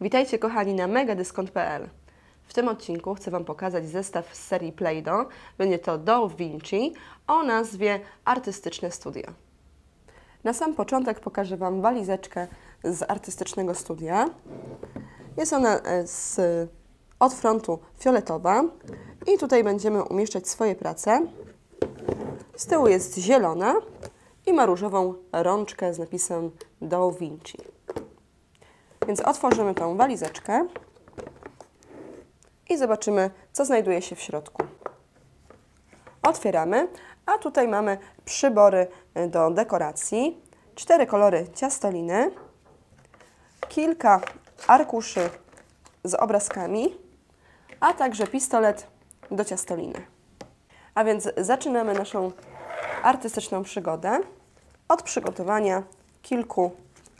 Witajcie kochani na megadyskont.pl. W tym odcinku chcę Wam pokazać zestaw z serii Play-Doh. Będzie to Doll Vinci o nazwie Artystyczne Studio. Na sam początek pokażę Wam walizeczkę z artystycznego studia. Jest ona e, z, od frontu fioletowa i tutaj będziemy umieszczać swoje prace. Z tyłu jest zielona i ma różową rączkę z napisem Doll Vinci. Więc otworzymy tą walizeczkę i zobaczymy, co znajduje się w środku. Otwieramy, a tutaj mamy przybory do dekoracji, cztery kolory ciastoliny, kilka arkuszy z obrazkami, a także pistolet do ciastoliny. A więc zaczynamy naszą artystyczną przygodę od przygotowania kilku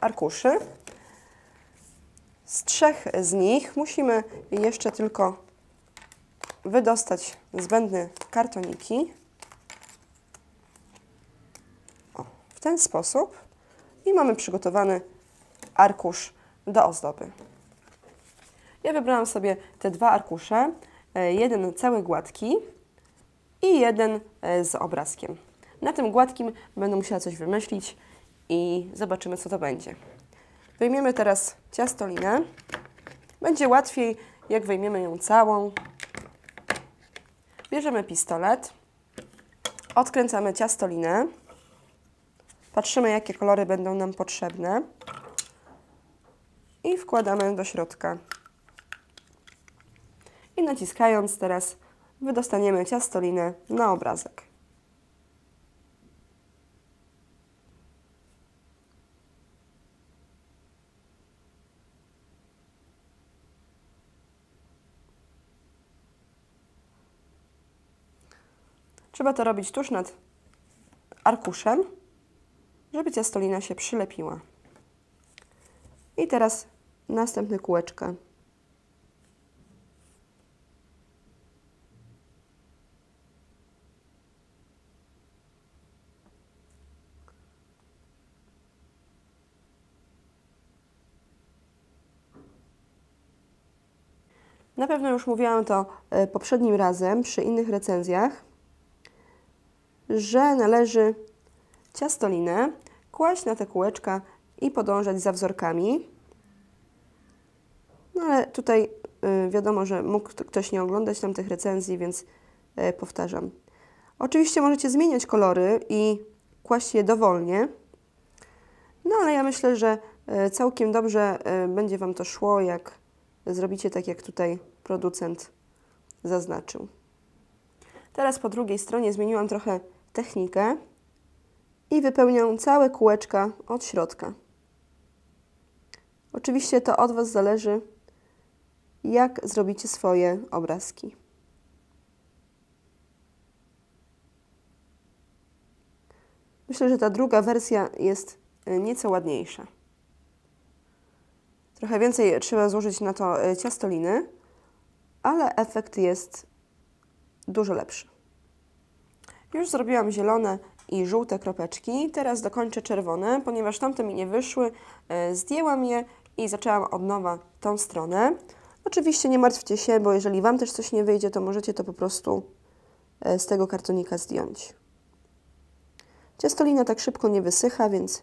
arkuszy. Z trzech z nich musimy jeszcze tylko wydostać zbędne kartoniki. O, w ten sposób. I mamy przygotowany arkusz do ozdoby. Ja wybrałam sobie te dwa arkusze. e, Jeden cały gładki i jeden e, z obrazkiem. Na tym gładkim będę musiała coś wymyślić i zobaczymy, co to będzie. Wyjmiemy teraz ciastolinę. Będzie łatwiej, jak wyjmiemy ją całą. Bierzemy pistolet, odkręcamy ciastolinę, patrzymy, jakie kolory będą nam potrzebne i wkładamy do środka. I naciskając teraz wydostaniemy ciastolinę na obrazek. Trzeba to robić tuż nad arkuszem, żeby ciastolina się przylepiła. I teraz następne kółeczka. Na pewno już mówiłam to e, poprzednim razem przy innych recenzjach, że należy ciastolinę kłaść na te kółeczka i podążać za wzorkami. No ale tutaj y, wiadomo, że mógł ktoś nie oglądać tam tych recenzji, więc y, powtarzam. Oczywiście możecie zmieniać kolory i kłaść je dowolnie, no ale ja myślę, że y, całkiem dobrze y, będzie Wam to szło, jak zrobicie tak, jak tutaj producent zaznaczył. Teraz po drugiej stronie zmieniłam trochę technikę i wypełniam całe kółeczka od środka. Oczywiście to od Was zależy, jak zrobicie swoje obrazki. Myślę, że ta druga wersja jest y, nieco ładniejsza. Trochę więcej trzeba złożyć na to y, ciastoliny, ale efekt jest dużo lepszy. Już zrobiłam zielone i żółte kropeczki. Teraz dokończę czerwone, ponieważ tamte mi nie wyszły. e, Zdjęłam je i zaczęłam od nowa tą stronę. Oczywiście nie martwcie się, bo jeżeli Wam też coś nie wyjdzie, to możecie to po prostu e, z tego kartonika zdjąć. Ciastolina tak szybko nie wysycha, więc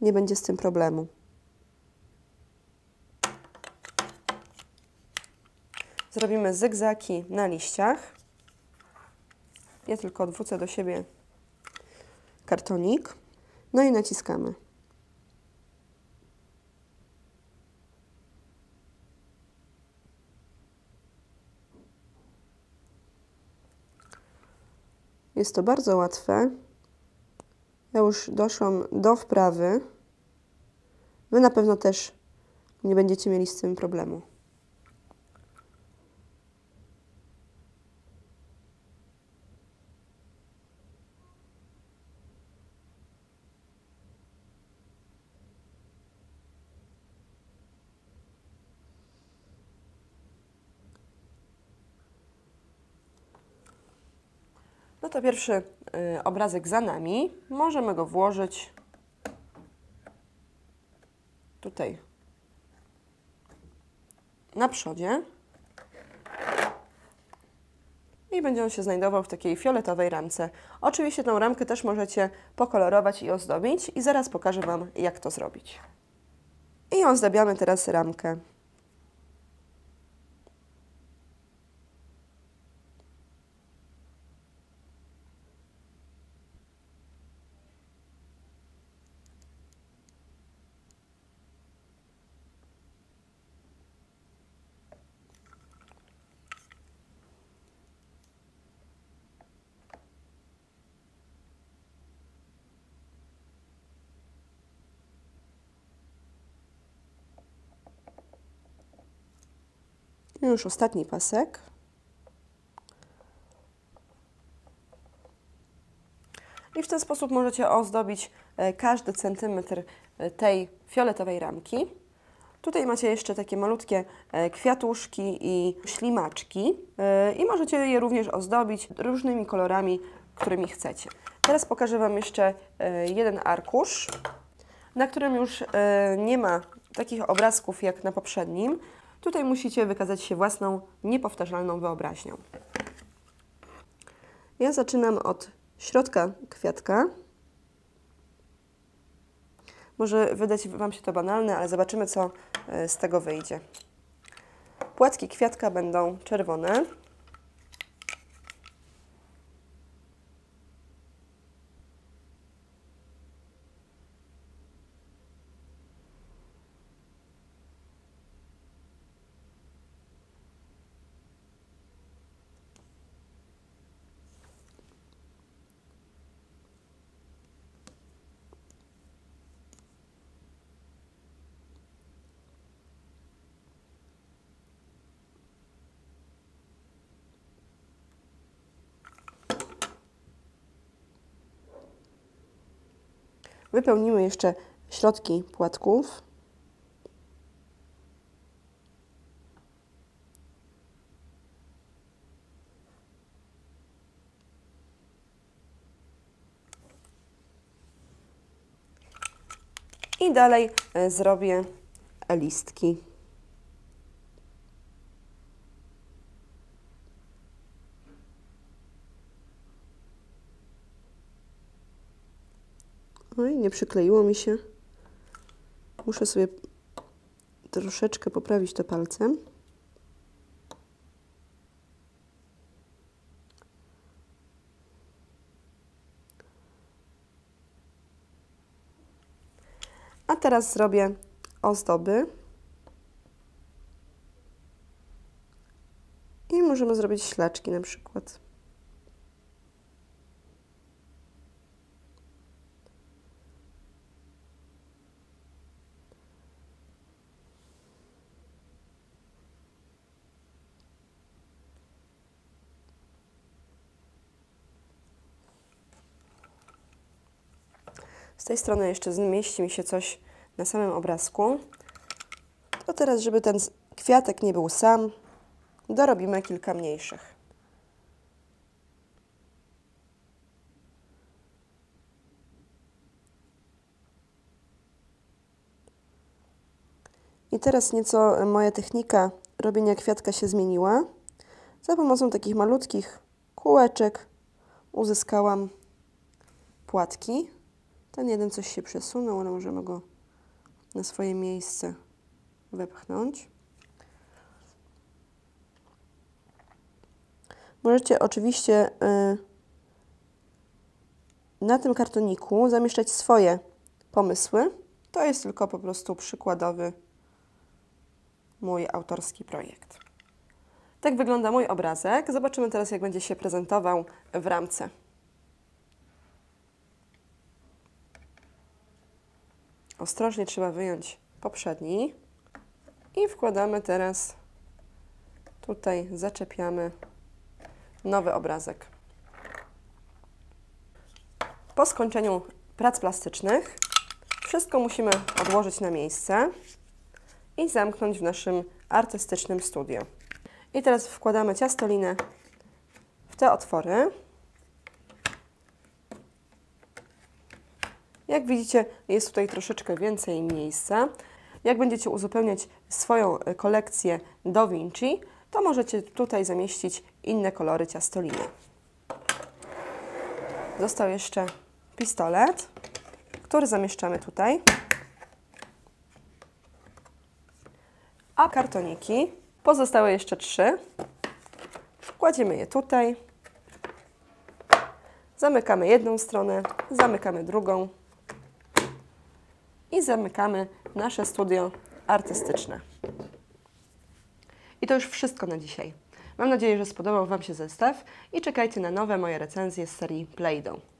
nie będzie z tym problemu. Zrobimy zygzaki na liściach. Ja tylko odwrócę do siebie kartonik. No i naciskamy. Jest to bardzo łatwe. Ja już doszłam do wprawy. Wy na pewno też nie będziecie mieli z tym problemu. No to pierwszy y, obrazek za nami. Możemy go włożyć tutaj na przodzie i będzie on się znajdował w takiej fioletowej ramce. Oczywiście tą ramkę też możecie pokolorować i ozdobić i zaraz pokażę Wam, jak to zrobić. I ozdabiamy teraz ramkę. Już ostatni pasek. I w ten sposób możecie ozdobić e, każdy centymetr e, tej fioletowej ramki. Tutaj macie jeszcze takie malutkie e, kwiatuszki i ślimaczki i możecie je również ozdobić różnymi kolorami, którymi chcecie. Teraz pokażę Wam jeszcze jeden arkusz, na którym już nie ma takich obrazków jak na poprzednim, Tutaj musicie wykazać się własną, niepowtarzalną wyobraźnią. Ja zaczynam od środka kwiatka. Może wydać Wam się to banalne, ale zobaczymy, co e, z tego wyjdzie. Płatki kwiatka będą czerwone. Wypełnimy jeszcze środki płatków. I dalej e, zrobię listki. Nie przykleiło mi się. Muszę sobie troszeczkę poprawić to palcem. A teraz zrobię ozdoby. I możemy zrobić ślaczki na przykład. Z tej strony jeszcze zmieści mi się coś na samym obrazku. To teraz, żeby ten kwiatek nie był sam, dorobimy kilka mniejszych. I teraz nieco moja technika robienia kwiatka się zmieniła. Za pomocą takich malutkich kółeczek uzyskałam płatki. Ten jeden coś się przesunął, ale możemy go na swoje miejsce wepchnąć. Możecie oczywiście y, na tym kartoniku zamieszczać swoje pomysły. To jest tylko po prostu przykładowy mój autorski projekt. Tak wygląda mój obrazek. Zobaczymy teraz, jak będzie się prezentował w ramce. Ostrożnie trzeba wyjąć poprzedni i wkładamy teraz tutaj, zaczepiamy nowy obrazek. Po skończeniu prac plastycznych wszystko musimy odłożyć na miejsce i zamknąć w naszym artystycznym studio. I teraz wkładamy ciastolinę w te otwory. Jak widzicie, jest tutaj troszeczkę więcej miejsca. Jak będziecie uzupełniać swoją e, kolekcję Do Vinci, to możecie tutaj zamieścić inne kolory ciastoliny. Został jeszcze pistolet, który zamieszczamy tutaj. A kartoniki, pozostałe jeszcze trzy. Kładziemy je tutaj. Zamykamy jedną stronę, zamykamy drugą i zamykamy nasze studio artystyczne. I to już wszystko na dzisiaj. Mam nadzieję, że spodobał Wam się zestaw i czekajcie na nowe moje recenzje z serii Play-Doh.